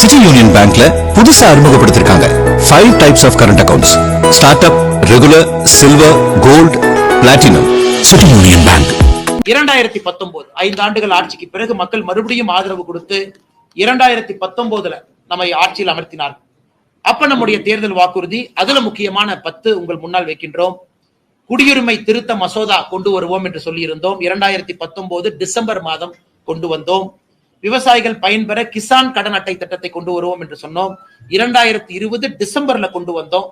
City union பேங்க்ல புதுசா அறிமுகப்படுத்திருக்காங்க. Five types of current accounts start up regular silver gold platinum city union bank இரண்டாயிரத்தி பத்தொன்பது ஐந்து ஆண்டுகள் ஆட்சிக்கு பிறகு மக்கள் மறுபடியும் ஆதரவு கொடுத்து இரண்டாயிரத்தி பத்தொன்பதுல நம்மை ஆட்சியில் அமர்த்தினார் அப்ப நம்முடைய தேர்தல் வாக்குறுதி அதுல முக்கியமான பத்து உங்கள் முன்னால் வைக்கின்றோம். குடியுரிமை திருத்த மசோதா கொண்டு வருவோம் என்று சொல்லியிருந்தோம். இரண்டாயிரத்தி பத்தொன்பது டிசம்பர் மாதம் கொண்டு வந்தோம். விவசாயிகள் பயன்பெற கிசான் கடன் அட்டை திட்டத்தை கொண்டு வருவோம் என்று சொன்னோம். இரண்டாயிரத்தி இருபது டிசம்பர்ல கொண்டு வந்தோம்.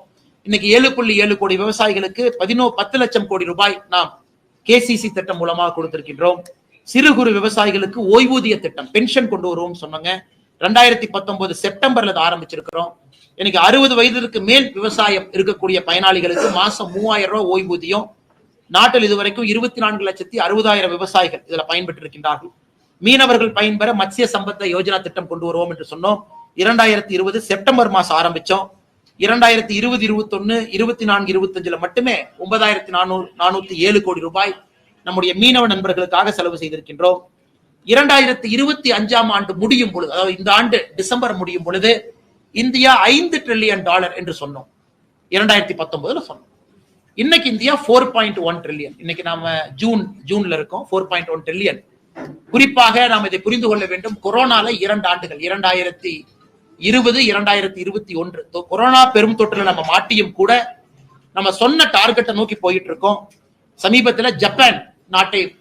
இன்னைக்கு ஏழு புள்ளி ஏழு கோடி விவசாயிகளுக்கு பதினோ பத்து லட்சம் கோடி ரூபாய் நாம் கேசிசி திட்டம் மூலமாக கொடுத்திருக்கின்றோம். சிறு குறு விவசாயிகளுக்கு ஓய்வூதிய திட்டம் பென்ஷன் கொண்டு வருவோம் சொன்னாங்க. ரெண்டாயிரத்தி பத்தொன்பது செப்டம்பர்ல ஆரம்பிச்சிருக்கிறோம். இன்னைக்கு அறுபது வயதிற்கு மேல் விவசாயம் இருக்கக்கூடிய பயனாளிகளுக்கு மாசம் மூவாயிரம் ரூபாய் ஓய்வூதியம். நாட்டில் இதுவரைக்கும் இருபத்தி நான்கு லட்சத்தி அறுபதாயிரம் விவசாயிகள் இதுல பயன்பெற்று இருக்கின்றார்கள் மீனவர்கள் பயன்பெற மத்திய சம்பத்த யோஜனா திட்டம் கொண்டு வருவோம் என்று சொன்னோம். இரண்டாயிரத்தி இருபது செப்டம்பர் மாசம் ஆரம்பிச்சோம். இரண்டாயிரத்தி இருபது இருபத்தொன்னு இருபத்தி நான்கு இருபத்தஞ்சுல மட்டுமே ஒன்பதாயிரத்தி நானூறு நானூத்தி ஏழு கோடி ரூபாய் நம்முடைய மீனவ நண்பர்களுக்காக செலவு செய்திருக்கின்றோம். இரண்டாயிரத்தி இருபத்தி அஞ்சாம் ஆண்டு முடியும் பொழுது அதாவது இந்த ஆண்டு டிசம்பர் முடியும் பொழுது இந்தியா ஐந்து ட்ரில்லியன் டாலர் என்று சொன்னோம். இரண்டாயிரத்தி பத்தொன்பதுல சொன்னோம். இன்னைக்கு India four point one trillion இன்னைக்கு நாம ஜூன் ஜூன்ல இருக்கோம். ஃபோர் பாயிண்ட் ஒன் ட்ரில்லியன் குறிப்பாக நாம் இதை புரிந்து கொள்ள வேண்டும். கொரோனால இரண்டு ஆண்டுகள் இரண்டாயிரத்தி இருபது இரண்டாயிரத்தி இருபத்தி ஒன்று. கொரோனா பெரும் தொற்றுல நம்ம மாட்டியும் கூட நம்ம சொன்ன டார்கெட்டை நோக்கி போயிட்டு இருக்கோம் சமீபத்தில் ஜப்பான் நாட்டை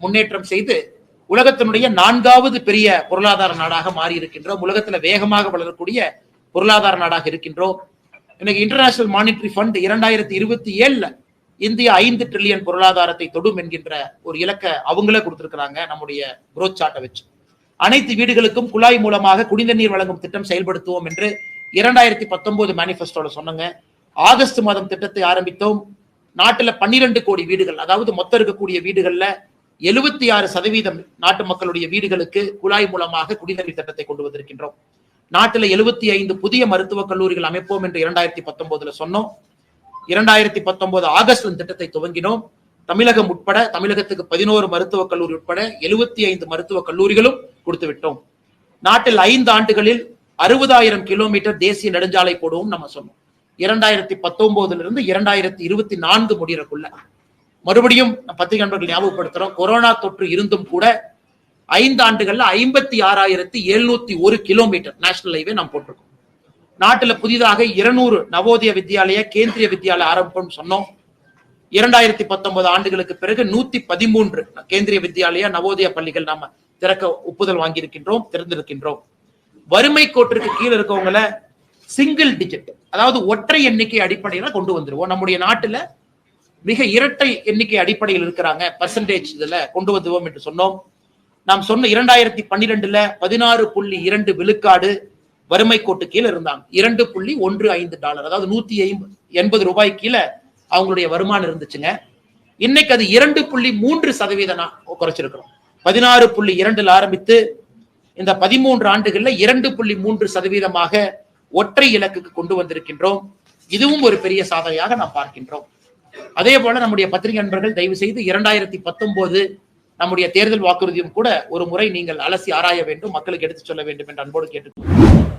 முன்னேற்றம் செய்து உலகத்தினுடைய நான்காவது பெரிய பொருளாதார நாடாக மாறி இருக்கின்றோம் உலகத்துல வேகமாக வளரக்கூடிய பொருளாதார நாடாக இருக்கின்றோம். இன்னைக்கு இன்டர்நேஷனல் மானிட்டரி ஃபண்ட் இரண்டாயிரத்தி இருபத்தி ஏழுல இந்தியா ஐந்து ட்ரில்லியன் பொருளாதாரத்தை தொடும் என்கின்ற ஒரு இலக்க அவங்களே கொடுத்திருக்கிறாங்க நம்முடைய குரோத் சார்ட்டை வச்சு. அனைத்து வீடுகளுக்கும் குழாய் மூலமாக குடிநீர் நீர் வழங்கும் திட்டம் செயல்படுத்துவோம் என்று இரண்டாயிரத்தி பத்தொன்பது மேனிஃபெஸ்டோல சொன்னாங்க. ஆகஸ்ட் மாதம் திட்டத்தை ஆரம்பித்தோம். நாட்டுல பன்னிரண்டு கோடி வீடுகள் அதாவது மொத்தம் இருக்கக்கூடிய வீடுகள்ல எழுபத்தி ஆறு சதவீதம் நாட்டு மக்களுடைய வீடுகளுக்கு குழாய் மூலமாக குடிநீர் திட்டத்தை கொண்டு வந்திருக்கின்றோம். நாட்டுல எழுபத்தி ஐந்து புதிய மருத்துவக் கல்லூரிகள் அமைப்போம் என்று இரண்டாயிரத்தி பத்தொன்பதுல சொன்னோம். இரண்டாயிரத்தி பத்தொன்பது ஆகஸ்ட் திட்டத்தை துவங்கினோம். தமிழகம் உட்பட தமிழகத்துக்கு பதினோரு மருத்துவக் கல்லூரி உட்பட எழுபத்தி ஐந்து மருத்துவக் கல்லூரிகளும் கொடுத்து விட்டோம். நாட்டில் ஐந்து ஆண்டுகளில் அறுபதாயிரம் கிலோமீட்டர் தேசிய நெடுஞ்சாலை போடுவோம் நம்ம சொன்னோம். இரண்டாயிரத்தி பத்தொன்பதுல இருந்து இரண்டாயிரத்தி இருபத்தி நான்கு முடியறக்குள்ள மறுபடியும் பத்திரிகை நண்பர்கள் ஞாபகப்படுத்துறோம். கொரோனா தொற்று இருந்தும் கூட ஐந்து ஆண்டுகள்ல ஐம்பத்தி ஆறாயிரத்தி எழுநூத்தி ஒரு கிலோமீட்டர் நேஷனல் ஹைவே நாம் போட்டிருக்கோம். நாட்டுல புதிதாக இருநூறு நவோதய வித்யாலய கேந்திரிய வித்யாலய ஆரம்பம் சொன்னோம். இரண்டாயிரத்தி பத்தொன்பது ஆண்டுகளுக்கு பிறகு நூத்தி பதிமூன்று கேந்திரிய வித்யாலய நவோதய பள்ளிகள் நாம திறக்க ஒப்புதல் வாங்கியிருக்கின்றோம் திறந்திருக்கின்றோம். வறுமை கோட்டிற்கு கீழே இருக்கவங்கள சிங்கிள் டிஜிட் அதாவது ஒற்றை எண்ணிக்கை அடிப்படையில கொண்டு வந்துருவோம். நம்முடைய நாட்டுல மிக இரட்டை எண்ணிக்கை அடிப்படையில் இருக்கிறாங்க பர்சன்டேஜ் இதுல கொண்டு வந்துவோம் என்று சொன்னோம். நாம் சொன்ன இரண்டாயிரத்தி பன்னிரெண்டுல பதினாறு புள்ளி இரண்டு விழுக்காடு வறுமை கோட்டு கீழே இருந்தாங்க. இரண்டு புள்ளி ஒன்று ஐந்து டாலர் அதாவது நூத்தி ஐம்பது எண்பது ரூபாய் கீழே அவங்களுடைய வருமானம் இருந்துச்சுங்க. இன்னைக்கு அது இரண்டு புள்ளி மூன்று சதவீதம் குறைச்சிருக்கிறோம். பதினாறு புள்ளி இரண்டுல ஆரம்பித்து இந்த பதிமூன்று ஆண்டுகள்ல இரண்டு புள்ளி மூன்று சதவீதமாக ஒற்றை இலக்குக்கு கொண்டு வந்திருக்கின்றோம். இதுவும் ஒரு பெரிய சாதனையாக நாம் பார்க்கின்றோம். அதே போல நம்முடைய பத்திரிகை நண்பர்கள் தயவு செய்து இரண்டாயிரத்தி பத்தொன்பது நம்முடைய தேர்தல் வாக்குறுதியும் கூட ஒரு முறை நீங்கள் அலசி ஆராய வேண்டும் மக்களுக்கு எடுத்துச் சொல்ல வேண்டும் என்று அன்போடு கேட்டு